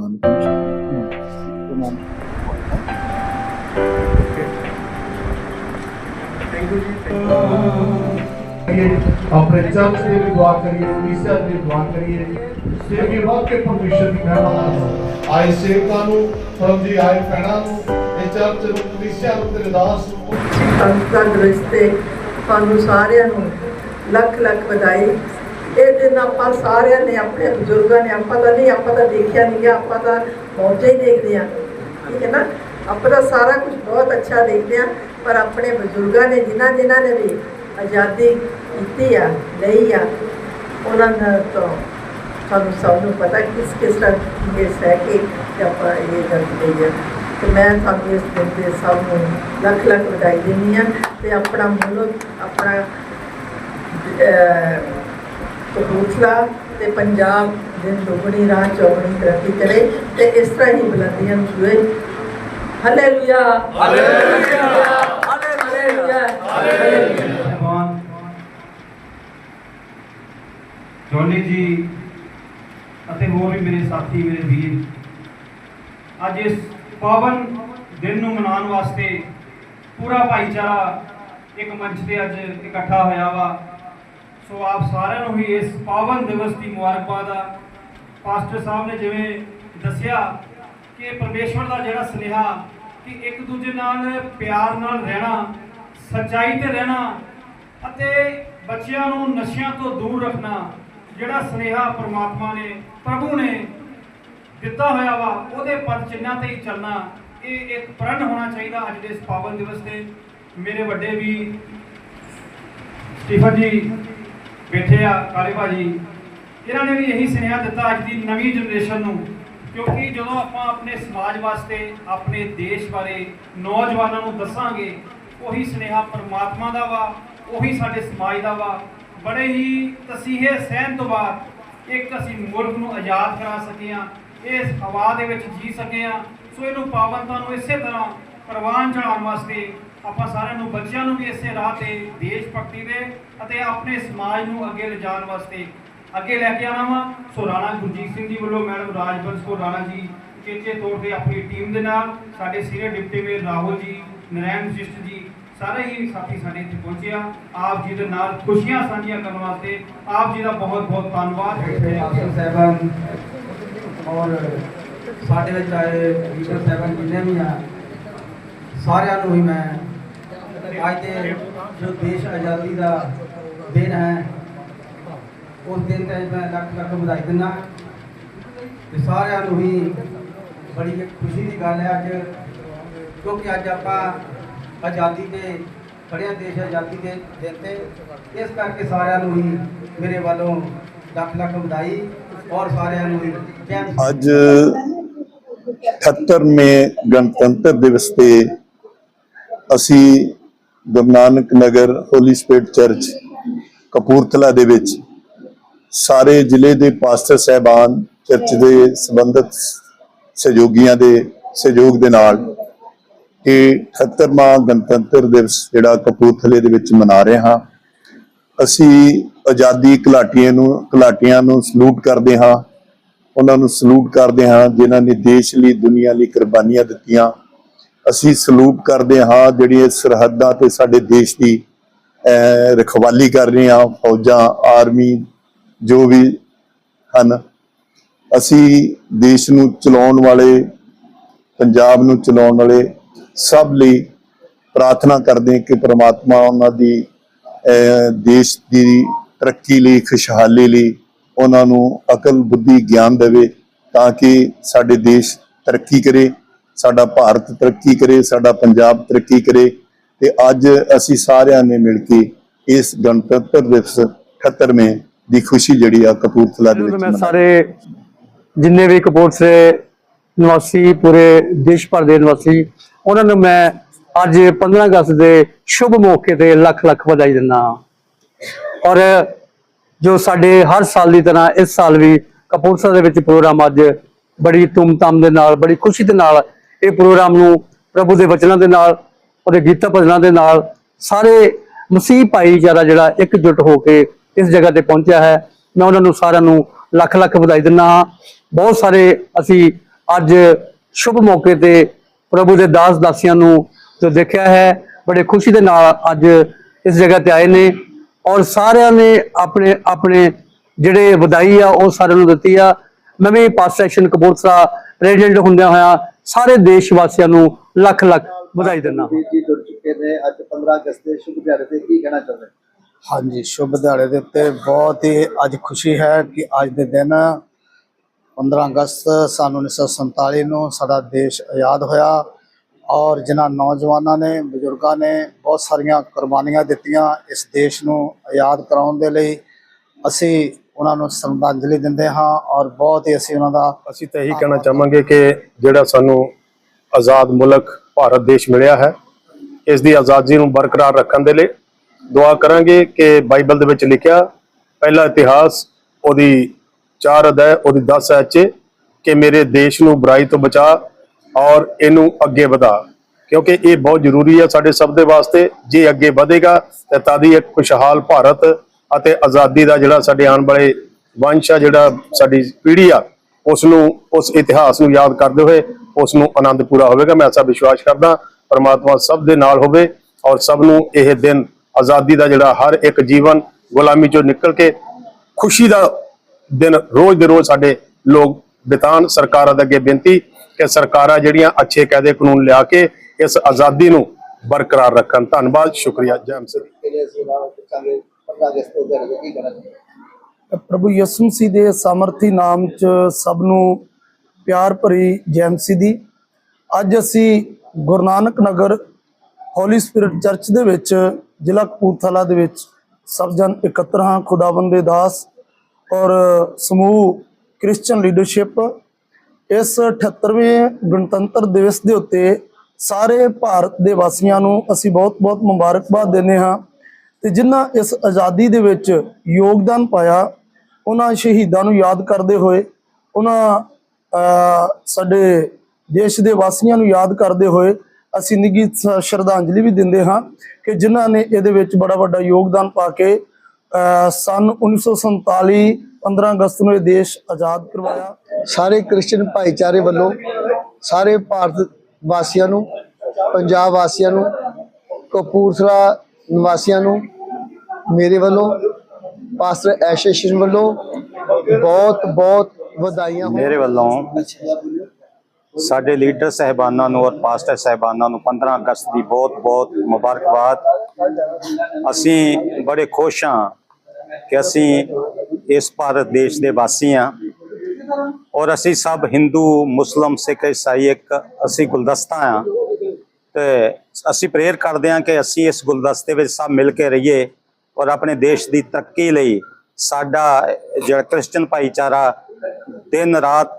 You ਜੀ ਕਰੀਏ ਆਪਣੇ ਚਰਚ ਦੇ ਵੀ ਦੁਆ ਕਰੀਏ ਕਲੀਸਿਆ ਦੀ ਦੁਆ ਕਰੀਏ ਤੇ ਵੀ ਵਾਕ ਕੇ ਪਰਮੇਸ਼ਰ ਦੀ ਮਹਿਮਾ ਆਏ ਸੇਵਕਾਂ ਨੂੰ ਪਰਮ ਜੀ ਆਏ ਭੈਣਾਂ ਨੂੰ ਇਹ ਚਰਚ ਨੂੰ ਕਲੀਸਿਆ ਨੂੰ ਤੇ ਦਾਸ ਨੂੰ ਸੰਤਾਂ ਰਿਸ਼ਤੇ ਤੁਹਾਨੂੰ ਸਾਰਿਆਂ ਨੂੰ ਲੱਖ ਲੱਖ ਵਧਾਈ ਇਹ ਦਿਨ ਆਪਾਂ ਸਾਰਿਆਂ ਨੇ, ਆਪਣੇ ਬਜ਼ੁਰਗਾਂ ਨੇ, ਆਪਾਂ ਤਾਂ ਨਹੀਂ, ਆਪਾਂ ਤਾਂ ਦੇਖਿਆ ਨਹੀਂ ਗਿਆ, ਆਪਾਂ ਤਾਂ ਮੌਜਾਂ ਹੀ ਦੇਖਦੇ ਆ ਠੀਕ ਹੈ ਨਾ? ਆਪਾਂ ਤਾਂ ਸਾਰਾ ਕੁਝ ਬਹੁਤ ਅੱਛਾ ਦੇਖਦੇ ਆ ਪਰ ਆਪਣੇ ਬਜ਼ੁਰਗਾਂ ਨੇ, ਜਿਨ੍ਹਾਂ ਜਿਨ੍ਹਾਂ ਨੇ ਵੀ ਆਜ਼ਾਦੀ ਕੀਤੀ ਆ, ਲਈ ਆ, ਉਹਨਾਂ ਦਾ ਤਾਂ ਸਾਨੂੰ ਸਭ ਨੂੰ ਪਤਾ ਕਿਸ ਕਿਸ ਤਰ੍ਹਾਂ ਇਹ ਸਹਿ ਕੇ ਆਪਾਂ ਇਹ ਗੱਲ ਕਹੀ ਤੇ ਮੈਂ ਤੁਹਾਨੂੰ ਇਸ ਦਿਨ ਤੇ ਸਭ ਨੂੰ ਲੱਖ ਲੱਖ ਵਧਾਈ ਦਿੰਦੀ ਹਾਂ ਤੇ ਆਪਣਾ ਮੁਲਕ, ਆਪਣਾ ਕਪੂਰਥਲਾ ਤੇ ਪੰਜਾਬ ਦਿਨ ਦੁਗਣੀ ਰਾਹ ਚੌਗਣੀ ਤਰੱਕੀ ਕਰੇ ਤੇ ਇਸ ਤਰ੍ਹਾਂ ਹੀ ਬੁਲੰਦੀਆਂ ਨੂੰ ਛੂਏ hallelujah hallelujah hallelujah hallelujah Johnny ji ਅਤੇ ਹੋਰ ਵੀ ਮੇਰੇ ਸਾਥੀ ਮੇਰੇ ਵੀਰ ਅੱਜ ਇਸ ਪਾਵਨ ਦਿਨ ਨੂੰ ਮਨਾਉਣ ਵਾਸਤੇ ਪੂਰਾ ਭਾਈਚਾਰਾ ਇੱਕ ਮੰਚ ਤੇ ਅੱਜ ਇਕੱਠਾ ਹੋਇਆ ਵਾ। ਸੋ ਆਪ ਸਾਰਿਆਂ ਨੂੰ ਹੀ ਇਸ ਪਾਵਨ ਦਿਵਸ ਦੀ ਮੁਬਾਰਕਬਾਦ ਆ। ਪਾਸਟਰ ਸਾਹਿਬ ਨੇ ਜਿਵੇਂ ਦੱਸਿਆ ਕਿ ਪਰਮੇਸ਼ਵਰ ਦਾ ਜਿਹੜਾ ਸੁਨੇਹਾ ਕਿ ਇੱਕ ਦੂਜੇ ਨਾਲ ਪਿਆਰ ਨਾਲ ਰਹਿਣਾ, ਸੱਚਾਈ ਤੇ ਰਹਿਣਾ ਅਤੇ ਬੱਚਿਆਂ ਨੂੰ ਨਸ਼ਿਆਂ ਤੋਂ ਦੂਰ ਰੱਖਣਾ, ਜਿਹੜਾ ਸੁਨੇਹਾ ਪਰਮਾਤਮਾ ਨੇ, ਪ੍ਰਭੂ ਨੇ ਦਿੱਤਾ ਹੋਇਆ ਵਾ, ਉਹਦੇ ਪਦ ਚਿੰਨ੍ਹਾਂ ਤੇ ਹੀ ਚੱਲਣਾ, ਇਹ ਇੱਕ ਪ੍ਰਣ ਹੋਣਾ ਚਾਹੀਦਾ ਅੱਜ ਦੇ ਇਸ ਪਾਵਨ ਦਿਵਸ ਤੇ। ਮੇਰੇ ਵੱਡੇ ਵੀ ਸਟੀਫਨ ਜੀ ਬੈਠੇ ਆ, ਕਾਲੇ ਭਾਜੀ। ਇਹਨਾਂ ਨੇ ਵੀ ਇਹੀ ਸੁਨੇਹਾ ਦਿੱਤਾ ਅੱਜ ਦੀ ਨਵੀਂ ਜਨਰੇਸ਼ਨ ਨੂੰ, ਕਿਉਂਕਿ ਜਦੋਂ ਆਪਾਂ ਆਪਣੇ ਸਮਾਜ ਵਾਸਤੇ, ਆਪਣੇ ਦੇਸ਼ ਬਾਰੇ ਨੌਜਵਾਨਾਂ ਨੂੰ ਦੱਸਾਂਗੇ, ਉਹੀ ਸੁਨੇਹਾ ਪਰਮਾਤਮਾ ਦਾ ਵਾ, ਉਹੀ ਸਾਡੇ ਸਮਾਜ ਦਾ ਵਾ। ਬੜੇ ਹੀ ਤਸੀਹੇ ਸਹਿਣ ਤੋਂ ਬਾਅਦ ਇੱਕ ਅਸੀਂ ਮੁਲਕ ਨੂੰ ਆਜ਼ਾਦ ਕਰਾ ਸਕੇ ਹਾਂ ਇਸ ਹਵਾ ਦੇ ਵਿੱਚ ਜੀ ਸਕੇ ਹਾਂ ਸੋ ਇਹਨੂੰ ਪਾਵਨਤਾ ਨੂੰ ਇਸੇ ਤਰ੍ਹਾਂ ਪ੍ਰਵਾਨ ਚੜਾਉਣ ਵਾਸਤੇ ਆਪਾਂ ਸਾਰਿਆਂ ਨੂੰ ਬੱਚਿਆਂ ਨੂੰ ਵੀ ਇਸੇ ਰਾਹ ਤੇ ਦੇਸ਼ ਭਗਤੀ ਦੇ ਅਤੇ ਆਪਣੇ ਸਮਾਜ ਨੂੰ ਅੱਗੇ ਲਿਜਾਣ ਵਾਸਤੇ ਅੱਗੇ ਲੈ ਕੇ ਆਣਾ ਵਾ। ਸੋ ਰਾਣਾ ਗੁਰਜੀਤ ਸਿੰਘ ਜੀ ਵੱਲੋਂ ਮੈਡਮ ਰਾਜਬੰਸ ਕੌਰ ਰਾਣਾ ਜੀ ਚੇਚੇ ਤੌਰ ਤੇ ਆਪਣੀ ਟੀਮ ਦੇ ਨਾਲ ਸਾਡੇ senior deputy mayor Rahul ji, Narain Vashisht ਜੀ, ਸਾਰੇ ਹੀ ਸਾਥੀ ਸਾਡੇ ਇੱਥੇ ਪਹੁੰਚੇ ਆ। ਆਪ ਜੀ ਦੇ ਨਾਲ ਖੁਸ਼ੀਆਂ ਸਾਂਝੀਆਂ ਕਰਨ ਵਾਸਤੇ ਆਪ ਜੀ ਦਾ ਬਹੁਤ ਬਹੁਤ ਧੰਨਵਾਦ। ਆਫਸਰ ਸਾਹਿਬਾਨ ਔਰ ਸਾਡੇ ਵਿੱਚ ਆਏ ਲੀਡਰ ਸਾਹਿਬਾਨ ਜਿੰਨੇ ਵੀ ਆ ਸਾਰਿਆਂ ਨੂੰ ਹੀ ਮੈਂ ਅੱਜ ਦੇ ਜੋ ਦੇਸ਼ ਆਜ਼ਾਦੀ ਦਾ ਦਿਨ ਹੈ, ਉਸ ਦਿਨ ਤੇ ਮੈਂ ਲੱਖ ਲੱਖ ਵਧਾਈ ਦਿੰਦਾ ਤੇ ਸਾਰਿਆਂ ਨੂੰ ਹੀ ਬੜੀ ਖੁਸ਼ੀ ਦੀ ਗੱਲ ਹੈ ਅੱਜ, ਕਿਉਂਕਿ ਅੱਜ ਆਪਾਂ ਆਜ਼ਾਦੀ ਦੇ ਬੜਿਆ ਦੇਸ਼ ਆਜ਼ਾਦੀ ਦੇ ਦਿਨ ਤੇ, ਇਸ ਕਰਕੇ ਸਾਰਿਆਂ ਨੂੰ ਹੀ ਮੇਰੇ ਵੱਲੋਂ ਲੱਖ ਲੱਖ ਵਧਾਈ ਔਰ ਸਾਰਿਆਂ ਨੂੰ ਹੀ ਜੈ ਹਿੰਦ। ਅੱਜ 78ਵੇਂ ਗਣਤੰਤਰ ਦਿਵਸ ਤੇ ਅਸੀਂ Guru Nanak Nagar holy spirit church Kapurthala ਦੇ ਵਿੱਚ ਸਾਰੇ ਜ਼ਿਲ੍ਹੇ ਦੇ ਪਾਸਟਰ ਸਹਿਬਾਨ, ਚਰਚ ਦੇ ਸੰਬੰਧਿਤ ਸਹਿਯੋਗੀਆਂ ਦੇ ਸਹਿਯੋਗ ਦੇ ਨਾਲ ਇਹ 78ਵਾਂ ਗਣਤੰਤਰ ਦਿਵਸ ਜਿਹੜਾ ਕਪੂਰਥਲੇ ਦੇ ਵਿੱਚ ਮਨਾ ਰਹੇ ਹਾਂ। ਅਸੀਂ ਆਜ਼ਾਦੀ ਘੁਲਾਟੀਆਂ ਨੂੰ ਘੁਲਾਟੀਆਂ ਨੂੰ ਸਲੂਟ ਕਰਦੇ ਹਾਂ। ਉਹਨਾਂ ਨੂੰ ਸਲੂਟ ਕਰਦੇ ਹਾਂ, ਜਿਨ੍ਹਾਂ ਨੇ ਦੇਸ਼ ਲਈ, ਦੁਨੀਆ ਲਈ ਕੁਰਬਾਨੀਆਂ ਦਿੱਤੀਆਂ। ਅਸੀਂ ਸਲੂਟ ਕਰਦੇ ਹਾਂ, ਜਿਹੜੀਆਂ ਸਰਹੱਦਾਂ ਤੇ ਸਾਡੇ ਦੇਸ਼ ਦੀ ਰਖਵਾਲੀ ਕਰ ਰਹੀਆਂ ਫੌਜਾਂ, ਆਰਮੀ, ਜੋ ਵੀ ਹਨ। ਅਸੀਂ ਦੇਸ਼ ਨੂੰ ਚਲਾਉਣ ਵਾਲੇ, ਪੰਜਾਬ ਨੂੰ ਚਲਾਉਣ ਵਾਲੇ ਸਭ ਲਈ ਪ੍ਰਾਰਥਨਾ ਕਰਦੇ ਕਿ ਪ੍ਰਮਾਤਮਾ ਉਹਨਾਂ ਦੀ ਦੇਸ਼ ਦੀ ਤਰੱਕੀ ਲਈ, ਖੁਸ਼ਹਾਲੀ ਲਈ ਉਹਨਾਂ ਨੂੰ ਅਕਲ ਬੁੱਧੀ ਗਿਆਨ ਦੇਵੇ ਤਾਂ ਕਿ ਸਾਡੇ ਦੇਸ਼ ਤਰੱਕੀ ਕਰੇ। ਸਾਡਾ ਭਾਰਤ ਤਰੱਕੀ ਕਰੇ ਸਾਡਾ ਪੰਜਾਬ ਤਰੱਕੀ ਕਰੇ ਤੇ ਅੱਜ ਅਸੀਂ ਸਾਰਿਆਂ ਨੇ ਮਿਲ ਕੇ ਇਸ ਗਣਤੰਤਰ ਦਿਵਸ 78ਵੇਂ ਦੀ ਖੁਸ਼ੀ ਜਿਹੜੀ ਆ ਕਪੂਰਥਲਾ ਦੇ ਵਿੱਚ ਮੈਂ ਸਾਰੇ ਜਿੰਨੇ ਵੀ ਕਪੂਰਥਲੇ ਨਿਵਾਸੀ ਪੂਰੇ ਦੇਸ਼ ਭਰ ਦੇ ਨਿਵਾਸੀ ਉਹਨਾਂ ਨੂੰ ਮੈਂ ਅੱਜ 15 ਅਗਸਤ ਦੇ ਸ਼ੁਭ ਮੌਕੇ ਤੇ ਲੱਖ ਲੱਖ ਵਧਾਈ ਦਿੰਦਾ ਔਰ ਜੋ ਸਾਡੇ ਹਰ ਸਾਲ ਦੀ ਤਰ੍ਹਾਂ ਇਸ ਸਾਲ ਵੀ ਕਪੂਰਥਲਾ ਦੇ ਵਿੱਚ ਪ੍ਰੋਗਰਾਮ ਅੱਜ ਬੜੀ ਧੂਮਧਾਮ ਦੇ ਨਾਲ ਬੜੀ ਖੁਸ਼ੀ ਦੇ ਨਾਲ ਇਹ ਪ੍ਰੋਗਰਾਮ ਨੂੰ ਪ੍ਰਭੂ ਦੇ ਵਚਨਾਂ ਦੇ ਨਾਲ, ਉਹਦੇ ਗੀਤਾਂ ਭਜਨਾਂ ਦੇ ਨਾਲ ਸਾਰੇ ਮਸੀਹ ਭਾਈਚਾਰਾ ਜਿਹੜਾ ਇਕਜੁੱਟ ਹੋ ਕੇ ਇਸ ਜਗ੍ਹਾ ਤੇ ਪਹੁੰਚਿਆ ਹੈ। ਮੈਂ ਉਹਨਾਂ ਨੂੰ ਸਾਰਿਆਂ ਨੂੰ ਲੱਖ ਲੱਖ ਵਧਾਈ ਦਿੰਦਾ ਹਾਂ। ਬਹੁਤ ਸਾਰੇ ਅਸੀਂ ਅੱਜ ਸ਼ੁਭ ਮੌਕੇ ਤੇ ਪ੍ਰਭੂ ਦੇ ਦਾਸ ਦਾਸੀਆਂ ਨੂੰ ਜੋ ਦੇਖਿਆ ਹੈ, ਬੜੇ ਖੁਸ਼ੀ ਦੇ ਨਾਲ ਅੱਜ ਇਸ ਜਗ੍ਹਾ ਤੇ ਆਏ ਨੇ ਔਰ ਸਾਰਿਆਂ ਨੇ ਆਪਣੇ ਆਪਣੇ ਜਿਹੜੇ ਵਧਾਈ ਆ, ਉਹ ਸਾਰਿਆਂ ਨੂੰ ਦਿੱਤੀ ਆ। ਮੈਂ ਵੀ ਪਾਸ ਸੈਕਸ਼ਨ ਕਪੂਰਥਲਾ ਰੈਜ਼ੀਡੈਂਟ ਹੁੰਦਿਆਂ ਹੋਇਆ ਸਾਰੇ ਦੇਸ਼ ਵਾਸੀਆਂ ਨੂੰ ਲੱਖ ਲੱਖ ਵਧਾਈ ਦਿੰਦਾ ਵੀਰ ਜੀ ਜੁੜ ਚੁੱਕੇ ਨੇ ਅੱਜ 15 ਅਗਸਤ ਦੇ ਸ਼ੁਭ ਦਿਹਾੜੇ ਤੇ ਕੀ ਕਹਿਣਾ ਚਾਹੁੰਦੇ? ਹਾਂਜੀ ਸ਼ੁਭ ਦਿਹਾੜੇ ਦੇ ਉੱਤੇ ਬਹੁਤ ਹੀ ਅੱਜ ਖੁਸ਼ੀ ਹੈ ਕਿ ਅੱਜ ਦੇ ਦਿਨ 15 ਅਗਸਤ ਸਨ 1947 ਨੂੰ ਸਾਡਾ ਦੇਸ਼ ਆਜ਼ਾਦ ਹੋਇਆ ਔਰ ਜਿਨ੍ਹਾਂ ਨੌਜਵਾਨਾਂ ਨੇ ਬਜ਼ੁਰਗਾਂ ਨੇ ਬਹੁਤ ਸਾਰੀਆਂ ਕੁਰਬਾਨੀਆਂ ਦਿੱਤੀਆਂ ਇਸ ਦੇਸ਼ ਨੂੰ ਆਜ਼ਾਦ ਕਰਾਉਣ ਦੇ ਲਈ। ਅਸੀਂ ਉਹਨਾਂ ਨੂੰ ਸ਼ਰਧਾਂਜਲੀ ਦਿੰਦੇ ਹਾਂ ਔਰ ਬਹੁਤ ਹੀ ਅਸੀਂ ਉਹਨਾਂ ਦਾ ਅਸੀਂ ਤਾਂ ਇਹੀ ਕਹਿਣਾ ਚਾਹਾਂਗੇ ਕਿ ਜਿਹੜਾ ਸਾਨੂੰ ਆਜ਼ਾਦ ਮੁਲਕ ਭਾਰਤ ਦੇਸ਼ ਮਿਲਿਆ ਹੈ, ਇਸ ਦੀ ਆਜ਼ਾਦੀ ਨੂੰ ਬਰਕਰਾਰ ਰੱਖਣ ਦੇ ਲਈ ਦੁਆ ਕਰਾਂਗੇ ਕਿ ਬਾਈਬਲ ਦੇ ਵਿੱਚ ਲਿਖਿਆ, ਪਹਿਲਾ ਇਤਿਹਾਸ ਉਹਦੀ 4 ਅਧਿਆਇ, ਉਹਦੀ 10 ਐਚ ਕਿ ਮੇਰੇ ਦੇਸ਼ ਨੂੰ ਬੁਰਾਈ ਤੋਂ ਬਚਾ ਔਰ ਇਹਨੂੰ ਅੱਗੇ ਵਧਾ। ਕਿਉਂਕਿ ਇਹ ਬਹੁਤ ਜ਼ਰੂਰੀ ਹੈ ਸਾਡੇ ਸਭ ਦੇ ਵਾਸਤੇ, ਜੇ ਅੱਗੇ ਵਧੇਗਾ ਤਾਂ ਤਦ ਹੀ ਇੱਕ ਖੁਸ਼ਹਾਲ ਭਾਰਤ ਅਤੇ ਆਜ਼ਾਦੀ ਦਾ ਜਿਹੜਾ ਸਾਡੇ ਆਉਣ ਵਾਲੇ ਵੰਸ਼ ਆ, ਜਿਹੜਾ ਸਾਡੀ ਪੀੜ੍ਹੀ ਆ ਉਸ ਨੂੰ ਉਸ ਇਤਿਹਾਸ ਨੂੰ ਯਾਦ ਕਰਦੇ ਹੋਏ ਉਸ ਨੂੰ ਆਨੰਦ ਪੂਰਾ ਹੋਵੇਗਾ। ਮੈਂ ਐਸਾ ਵਿਸ਼ਵਾਸ ਕਰਦਾ ਪਰਮਾਤਮਾ ਸਭ ਦੇ ਨਾਲ ਹੋਵੇ ਔਰ ਸਭ ਨੂੰ ਇਹ ਦਿਨ ਆਜ਼ਾਦੀ ਦਾ ਜਿਹੜਾ ਹਰ ਇੱਕ ਜੀਵਨ ਗੁਲਾਮੀ ਚੋਂ ਨਿਕਲ ਕੇ ਖੁਸ਼ੀ ਦਾ ਦਿਨ ਰੋਜ਼ ਦੇ ਰੋਜ਼ ਸਾਡੇ ਲੋਕ ਬਿਤਾਨ ਸਰਕਾਰਾਂ ਦੇ ਅੱਗੇ ਬੇਨਤੀ ਕਿ ਸਰਕਾਰਾਂ ਜਿਹੜੀਆਂ ਅੱਛੇ ਕਾਇਦੇ ਕਾਨੂੰਨ ਲਿਆ ਕੇ ਇਸ ਆਜ਼ਾਦੀ ਨੂੰ ਬਰਕਰਾਰ ਰੱਖਣ। ਧੰਨਵਾਦ, ਸ਼ੁਕਰੀਆ। ਜੈ ਮਸੀਹ 15 ਦੇ ਦਿਹਾੜੇ ਕੀ ਕਹਿਣਾ ਪ੍ਰਭੂ ਯਿਸੂ ਮਸੀਹ ਦੇ ਸਮਰਥੀ ਨਾਮ ਚ ਸਭ ਨੂੰ ਪਿਆਰ ਭਰੀ ਜੈ ਮਸੀਹ ਦੀ। ਅੱਜ ਅਸੀਂ Guru Nanak Nagar holy spirit church ਦੇ ਵਿੱਚ, ਜ਼ਿਲ੍ਹਾ ਕਪੂਰਥਲਾ ਦੇ ਵਿੱਚ ਸਭ ਜਨ ਇਕੱਤਰ ਹਾਂ, ਖੁਦਾਵੰਦ ਦੇ ਦਾਸ ਔਰ ਸਮੂਹ ਕ੍ਰਿਸਚੀਅਨ ਲੀਡਰਸ਼ਿਪ। ਇਸ 78ਵੇਂ ਗਣਤੰਤਰ ਦਿਵਸ ਦੇ ਉੱਤੇ ਸਾਰੇ ਭਾਰਤ ਦੇ ਵਾਸੀਆਂ ਨੂੰ ਅਸੀਂ ਬਹੁਤ-ਬਹੁਤ ਮੁਬਾਰਕਬਾਦ ਦਿੰਦੇ ਹਾਂ। ਤੇ ਜਿਨ੍ਹਾਂ ਇਸ ਆਜ਼ਾਦੀ ਦੇ ਵਿੱਚ ਯੋਗਦਾਨ ਪਾਇਆ ਉਹਨਾਂ ਸ਼ਹੀਦਾਂ ਨੂੰ ਯਾਦ ਕਰਦੇ ਹੋਏ ਉਹਨਾਂ ਸਾਡੇ ਦੇਸ਼ ਦੇ ਵਾਸੀਆਂ ਨੂੰ ਯਾਦ ਕਰਦੇ ਹੋਏ ਅਸੀਂ ਨਿੱਘੀ ਸ਼ਰਧਾਂਜਲੀ ਵੀ ਦਿੰਦੇ ਹਾਂ ਕਿ ਜਿਨ੍ਹਾਂ ਨੇ ਇਹਦੇ ਵਿੱਚ ਬੜਾ ਵੱਡਾ ਯੋਗਦਾਨ ਪਾ ਕੇ ਅਹ, ਸੰਨ 1947 15 ਅਗਸਤ ਨੂੰ ਇਹ ਦੇਸ਼ ਆਜ਼ਾਦ ਕਰਵਾਇਆ। ਸਾਰੇ ਕ੍ਰਿਸਚੀਅਨ ਭਾਈਚਾਰੇ ਵੱਲੋਂ ਸਾਰੇ ਭਾਰਤ ਵਾਸੀਆਂ ਨੂੰ ਪੰਜਾਬ ਵਾਸੀਆਂ ਨੂੰ ਕਪੂਰਥਲਾ ਨਿਵਾਸੀਆਂ ਨੂੰ, ਮੇਰੇ ਵੱਲੋਂ, ਪਾਸਟਰ ਐਸੋਸੀਏਸ਼ਨ ਵੱਲੋਂ ਬਹੁਤ ਬਹੁਤ ਵਧਾਈਆਂ ਮੇਰੇ ਵੱਲੋਂ ਸਾਡੇ ਲੀਡਰ ਸਹਿਬਾਨਾਂ ਨੂੰ ਔਰ ਪਾਸਟਰ ਸਹਿਬਾਨਾਂ ਨੂੰ 15 ਅਗਸਤ ਦੀ ਬਹੁਤ-ਬਹੁਤ ਮੁਬਾਰਕਬਾਦ। ਅਸੀਂ ਬੜੇ ਖੁਸ਼ ਹਾਂ ਕਿ ਅਸੀਂ ਇਸ ਭਾਰਤ ਦੇਸ਼ ਦੇ ਵਾਸੀ ਹਾਂ ਔਰ ਅਸੀਂ ਸਭ ਹਿੰਦੂ, ਮੁਸਲਮ, ਸਿੱਖ, ਈਸਾਈ ਇੱਕ ਅਸੀਂ ਗੁਲਦਸਤਾ ਹਾਂ। ਅਸੀਂ ਪ੍ਰੇਅਰ ਕਰਦੇ ਹਾਂ ਕਿ ਅਸੀਂ ਇਸ ਗੁਲਦਸਤੇ ਵਿੱਚ ਸਭ ਮਿਲ ਕੇ ਰਹੀਏ ਔਰ ਆਪਣੇ ਦੇਸ਼ ਦੀ ਤਰੱਕੀ ਲਈ ਸਾਡਾ ਜਿਹੜਾ ਕ੍ਰਿਸਚੀਅਨ ਭਾਈਚਾਰਾ ਦਿਨ ਰਾਤ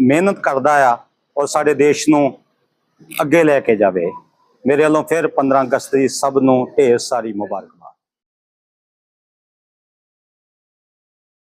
ਮਿਹਨਤ ਕਰਦਾ ਆ ਔਰ ਸਾਡੇ ਦੇਸ਼ ਨੂੰ ਅੱਗੇ ਲੈ ਕੇ ਜਾਵੇ। ਮੇਰੇ ਵੱਲੋਂ ਫਿਰ 15 ਅਗਸਤ ਦੀ ਸਭ ਨੂੰ ਢੇਰ ਸਾਰੀ ਮੁਬਾਰਕ